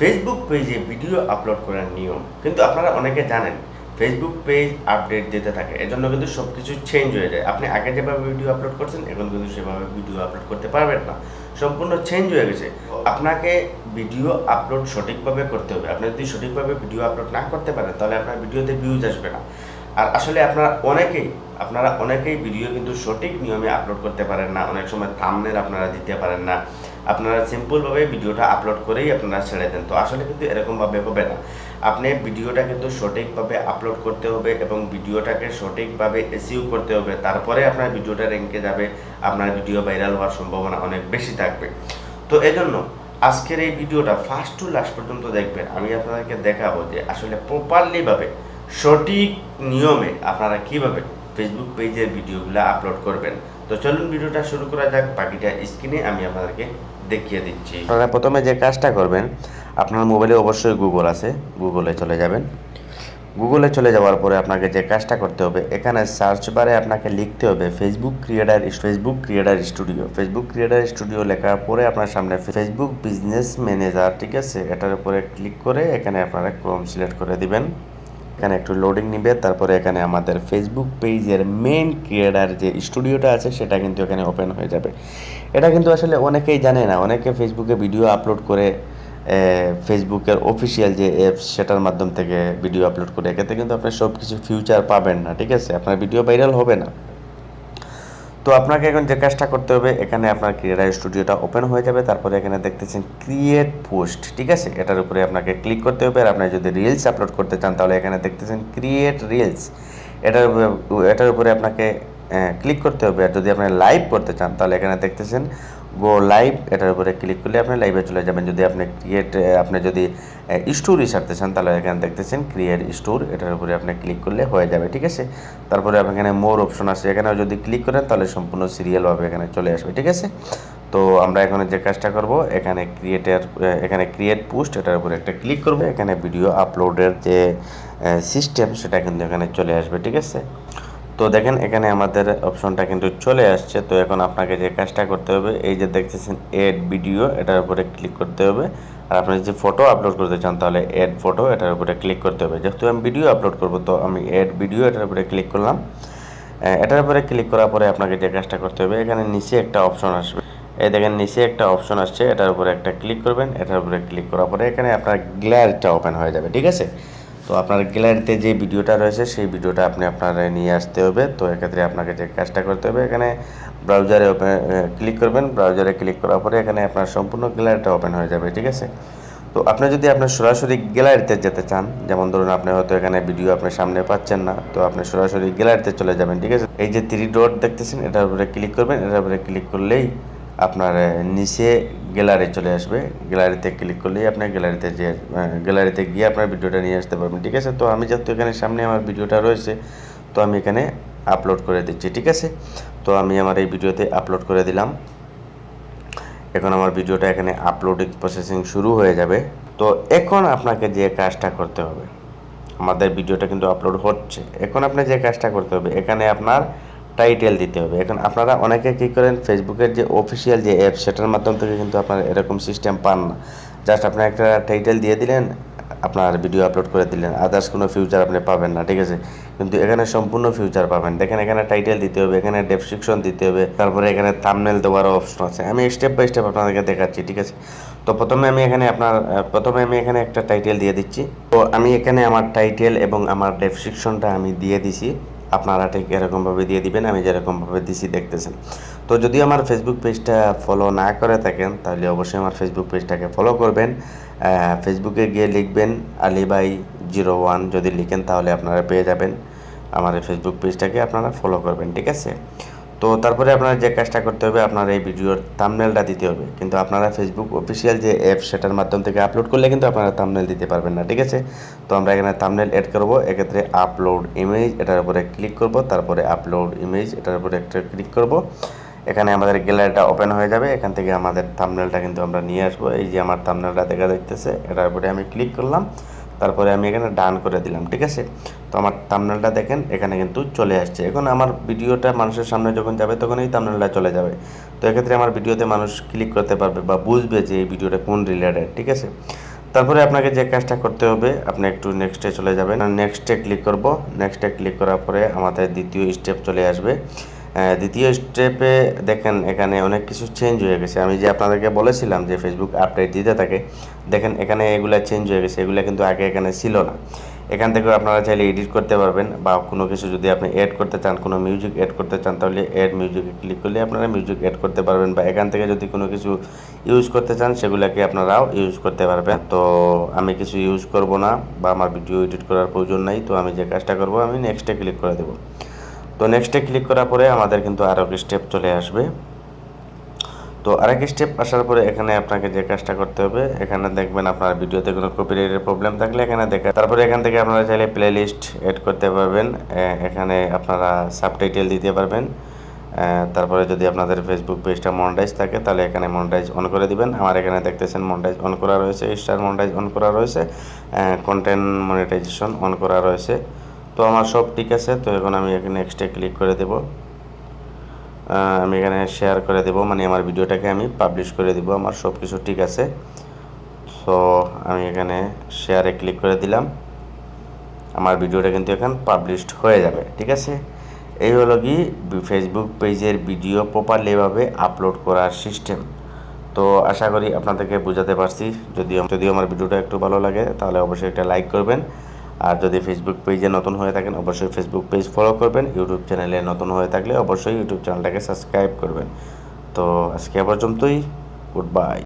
Facebook পেজে video upload করার নিয়ম। কিন্তু আপনারা অনেকে জানেন ফেসবুক পেজ আপডেট দিতে থাকে। এজন্য কিন্তু সব কিছু চেঞ্জ হয়ে যায়। আপনি আগে যেভাবে ভিডিও আপলোড করছেন, এখন কিন্তু সেভাবে ভিডিও আপলোড করতে পারবেন না। সম্পূর্ণ চেঞ্জ হয়ে গেছে। আপনাকে ভিডিও আপলোড সঠিকভাবে করতে হবে। আপনি যদি সঠিকভাবে ভিডিও আপলোড না করতে পারেন, তাহলে আপনার ভিডিওতে ভিউজ আসবে না। আর আসলে আপনারা অনেকেই আপনারা অনেকেই ভিডিও কিন্তু সঠিক নিয়মে আপলোড করতে পারেন না, অনেক সময় থামনেল আপনারা দিতে পারেন না। আপনারা সিম্পলভাবে ভিডিওটা আপলোড করেই আপনারা ছেড়ে দেন। তো আসলে কিন্তু এরকমভাবে হবে না। আপনি ভিডিওটা কিন্তু সঠিকভাবে আপলোড করতে হবে এবং ভিডিওটাকে সঠিকভাবে এসিউ করতে হবে। তারপরে আপনার ভিডিওটা র্যাঙ্কে যাবে, আপনার ভিডিও ভাইরাল হওয়ার সম্ভাবনা অনেক বেশি থাকবে। তো এজন্য আজকের এই ভিডিওটা ফার্স্ট টু লাস্ট পর্যন্ত দেখবেন। আমি আপনাদেরকে দেখাবো যে আসলে প্রপারলিভাবে সঠিক নিয়মে আপনারা কীভাবে ফেসবুক পেজের ভিডিওগুলো আপলোড করবেন। তো চলুন ভিডিওটা শুরু করা যাক। বাকিটা স্ক্রিনে আমি আপনাদেরকে দেখিয়ে দিচ্ছি। আপনারা প্রথমে যে কাজটা করবেন, আপনার মোবাইলে অবশ্যই গুগল আছে। গুগলে চলে যাবেন। গুগলে চলে যাওয়ার পরে আপনাকে যে কাজটা করতে হবে, এখানে সার্চ বারে আপনাকে লিখতে হবে Facebook creator Facebook creator studio Facebook creator studio লেখার পরে আপনার সামনে ফেসবুক বিজনেস ম্যানেজার ঠিক আছে? এটার উপরে ক্লিক করে এখানে আপনারা ক্রোম সিলেক্ট করে দিবেন। এখানে একটু লোডিং নিবে, তারপরে এখানে আমাদের ফেসবুক পেজের মেন ক্রিয়েটার যে স্টুডিওটা আছে, সেটা কিন্তু এখানে ওপেন হয়ে যাবে। এটা কিন্তু আসলে অনেকেই জানে না, অনেকে ফেসবুকে ভিডিও আপলোড করে ফেসবুকের অফিসিয়াল যে অ্যাপস সেটার মাধ্যম থেকে ভিডিও আপলোড করে, এক্ষেত্রে কিন্তু আপনার সব কিছু ফিউচার পাবেন না, ঠিক আছে? আপনার ভিডিও ভাইরাল হবে না। তো আপনাকে এখন যে কাজটা করতে হবে, এখানে আপনার ক্রিয়েটার স্টুডিওটা ওপেন হয়ে যাবে। তারপরে এখানে দেখতেছেন ক্রিয়েট পোস্ট ঠিক আছে? এটার উপরে আপনাকে ক্লিক করতে হবে। আর আপনি যদি রিলস আপলোড করতে চান, তাহলে এখানে দেখতেছেন ক্রিয়েট রিলস এটার এটার উপরে আপনাকে ক্লিক করতে হবে। আর যদি আপনি লাইভ করতে চান, তাহলে এখানে দেখতেছেন গো লাইভ এটার উপরে ক্লিক করলে আপনি লাইভে চলে যাবেন। যদি আপনি ক্রিয়েট আপনি যদি স্টোরি ছাড়তে চান, তাহলে এখানে দেখতেছেন ক্রিয়েট স্টোর এটার উপরে আপনি ক্লিক করলে হয়ে যাবে, ঠিক আছে? তারপরে আপনি এখানে মোর অপশন আছে। এখানেও যদি ক্লিক করেন, তাহলে সম্পূর্ণ সিরিয়ালভাবে এখানে চলে আসবে, ঠিক আছে? তো আমরা এখানে যে কাজটা করব, এখানে ক্রিয়েটের এখানে ক্রিয়েট পোস্ট এটার উপরে একটা ক্লিক করবে। এখানে ভিডিও আপলোডের যে সিস্টেম সেটা কিন্তু এখানে চলে আসবে, ঠিক আছে? তো দেখেন, এখানে আমাদের অপশনটা কিন্তু চলে আসছে। তো এখন আপনাকে যে কাজটা করতে হবে, এই যে দেখতেছেন এড ভিডিও এটার উপরে ক্লিক করতে হবে। আর আপনি যদি ফটো আপলোড করতে চান, তাহলে এড ফটো এটার উপরে ক্লিক করতে হবে। যেহেতু আমি ভিডিও আপলোড করব, তো আমি এড ভিডিও এটার উপরে ক্লিক করলাম। এটার উপরে ক্লিক করার পরে আপনাকে যে কাজটা করতে হবে, এখানে নিচে একটা অপশন আসবে। এই দেখেন, নিচে একটা অপশন আসছে, এটার উপরে একটা ক্লিক করবেন। এটার উপরে ক্লিক করার পরে এখানে আপনার গ্যালারিটা ওপেন হয়ে যাবে, ঠিক আছে? তো আপনার গ্যালারিতে যে ভিডিওটা রয়েছে, সেই ভিডিওটা আপনি আপনার নিয়ে আসতে হবে। তো এক্ষেত্রে আপনাকে যে কাজটা করতে হবে, এখানে ব্রাউজারে ওপেন ক্লিক করবেন। ব্রাউজারে ক্লিক করার পরে এখানে আপনার সম্পূর্ণ গ্যালারিটা ওপেন হয়ে যাবে, ঠিক আছে? তো আপনি যদি আপনার সরাসরি গ্যালারিতে যেতে চান, যেমন ধরুন আপনি হয়তো এখানে ভিডিও আপনার সামনে পাচ্ছেন না, তো আপনি সরাসরি গ্যালারিতে চলে যাবেন, ঠিক আছে? এই যে থ্রি ডট দেখতেছেন, এটার উপরে ক্লিক করবেন। এটার উপরে ক্লিক করলেই আপনার নিচে গ্যালারি চলে আসবে। গ্যালারিতে ক্লিক করলেই আপনার গ্যালারিতে যে গ্যালারিতে গিয়ে আপনার ভিডিওটা নিয়ে আসতে পারবেন, ঠিক আছে? তো আমি যেহেতু এখানে সামনে আমার ভিডিওটা রয়েছে, তো আমি এখানে আপলোড করে দিচ্ছি, ঠিক আছে? তো আমি আমার এই ভিডিওতে আপলোড করে দিলাম। এখন আমার ভিডিওটা এখানে আপলোডিং প্রসেসিং শুরু হয়ে যাবে। তো এখন আপনাকে যে কাজটা করতে হবে, আমাদের ভিডিওটা কিন্তু আপলোড হচ্ছে। এখন আপনি যে কাজটা করতে হবে, এখানে আপনার টাইটেল দিতে হবে। এখন আপনারা অনেকে কী করেন ফেসবুকের যে অফিসিয়াল যে অ্যাপ সেটার মাধ্যম থেকে কিন্তু আপনার এরকম সিস্টেম পান না। জাস্ট আপনি একটা টাইটেল দিয়ে দিলেন, আপনার ভিডিও আপলোড করে দিলেন। আদার্স কোনো ফিউচার আপনি পাবেন না, ঠিক আছে? কিন্তু এখানে সম্পূর্ণ ফিউচার পাবেন। দেখেন এখানে টাইটেল দিতে হবে, এখানে ডেসক্রিপশন দিতে হবে, তারপরে এখানে থামনেল দেওয়ারও অপশন আছে। আমি স্টেপ বাই স্টেপ আপনাদেরকে দেখাচ্ছি, ঠিক আছে? তো প্রথমে আমি এখানে আপনার প্রথমে আমি এখানে একটা টাইটেল দিয়ে দিচ্ছি। তো আমি এখানে আমার টাইটেল এবং আমার ডেসক্রিপশনটা আমি দিয়ে দিছি। আপনারা ঠিক এরকমভাবে দিয়ে দিবেন, আমি যেরকমভাবে দিছি দেখতেছেন। তো যদি আমার ফেসবুক পেজটা ফলো না করে থাকেন, তাহলে অবশ্যই আমার ফেসবুক পেজটাকে ফলো করবেন। ফেসবুকে গিয়ে লিখবেন আলিবাই জিরো ওয়ান যদি লিখেন, তাহলে আপনারা পেয়ে যাবেন। আমার ফেসবুক পেজটাকে আপনারা ফলো করবেন, ঠিক আছে? তো তারপরে আপনারা যে কাজটা করতে হবে, আপনার এই ভিডিওর থামনেলটা দিতে হবে। কিন্তু আপনারা ফেসবুক অফিসিয়াল যে অ্যাপ সেটার মাধ্যম থেকে আপলোড করলে কিন্তু আপনারা থামনেল দিতে পারবেন না, ঠিক আছে? তো আমরা এখানে থামনেল অ্যাড করব। এক্ষেত্রে আপলোড ইমেজ এটার উপরে ক্লিক করব। তারপরে আপলোড ইমেজ এটার উপরে একটা ক্লিক করব। এখানে আমাদের গ্যালারিটা ওপেন হয়ে যাবে। এখান থেকে আমাদের থামনেলটা কিন্তু আমরা নিয়ে আসব। এই যে আমার থামনেলটা দেখা যাইতেছে, এটার উপরে আমি ক্লিক করলাম। তারপরে আমি এখানে ডান করে দিলাম, ঠিক আছে? তো আমার থাম্বনেলটা দেখেন, এখানে কিন্তু চলে আসছে। এখন আমার ভিডিওটা মানুষের সামনে যখন যাবে তখন এই থাম্বনেলটা চলে যাবে। তো এক্ষেত্রে আমার ভিডিওতে মানুষ ক্লিক করতে পারবে বা বুঝবে যে এই ভিডিওটা কোন রিলেটেড ঠিক আছে? তারপরে আপনাকে যে কাজটা করতে হবে, আপনি একটু নেক্সটে চলে যাবেন। নেক্সটে ক্লিক করব। নেক্সটে ক্লিক করার পরে আমাদের দ্বিতীয় স্টেপ চলে আসবে। দ্বিতীয় স্টেপে দেখেন এখানে অনেক কিছু চেঞ্জ হয়ে গেছে। আমি যে আপনাদেরকে বলেছিলাম যে ফেসবুক আপডেট দিতে থাকে, দেখেন এখানে এগুলা চেঞ্জ হয়ে গেছে। এগুলা কিন্তু আগে এখানে ছিল না। এখান থেকেও আপনারা চাইলে এডিট করতে পারবেন বা কোনো কিছু যদি আপনি অ্যাড করতে চান, কোনো মিউজিক অ্যাড করতে চান, তাহলে অ্যাড মিউজিকে ক্লিক করলে আপনারা মিউজিক অ্যাড করতে পারবেন বা এখান থেকে যদি কোনো কিছু ইউজ করতে চান, সেগুলোকে আপনারাও ইউজ করতে পারবেন। তো আমি কিছু ইউজ করব না বা আমার ভিডিও এডিট করার প্রয়োজন নাই। তো আমি যে কাজটা করব, আমি নেক্সটে ক্লিক করে দেবো। তো নেক্সটে ক্লিক করার পরে আমাদের কিন্তু আরও স্টেপ চলে আসবে। তো আরেক স্টেপ আসার পরে এখানে আপনাকে যে কাজটা করতে হবে, এখানে দেখবেন আপনার ভিডিওতে কোনো কপিরাইটের প্রবলেম থাকলে এখানে দেখা তারপরে এখান থেকে আপনারা চাইলে প্লে লিস্ট এড করতে পারবেন। এখানে আপনারা সাবটাইটেল দিতে পারবেন। তারপরে যদি আপনাদের ফেসবুক পেজটা মনিটাইজ থাকে, তাহলে এখানে মনিটাইজ অন করে দিবেন। আমার এখানে দেখতেছেন মনিটাইজ অন করা রয়েছে স্টার মনিটাইজ অন করা রয়েছে। কন্টেন্ট মনিটাইজেশন অন করা রয়েছে। তো আমার সব ঠিক আছে, তো এখন আমি এখানে নেক্সটে ক্লিক করে দেবো। আমি এখানে শেয়ার করে দেব মানে আমার ভিডিওটাকে আমি পাবলিশ করে দিব, আমার সব কিছু ঠিক আছে। সো আমি এখানে শেয়ারে ক্লিক করে দিলাম। আমার ভিডিওটা কিন্তু এখন পাবলিশড হয়ে যাবে, ঠিক আছে? এই হলো কি ফেসবুক পেজের ভিডিও প্রপারলি এভাবে আপলোড করার সিস্টেম তো আশা করি আপনাদেরকে বোঝাতে পারছি। যদি যদি আমার ভিডিওটা একটু ভালো লাগে, তাহলে অবশ্যই একটা লাইক করবেন। আর যদি ফেসবুক পেজে নতুন হয়ে থাকেন, অবশ্যই ফেসবুক পেজ ফলো করবেন। ইউটিউব চ্যানেলে নতুন হয়ে থাকলে অবশ্যই ইউটিউব চ্যানেলটাকে সাবস্ক্রাইব করবেন। তো আজকে পর্যন্তই। Good bye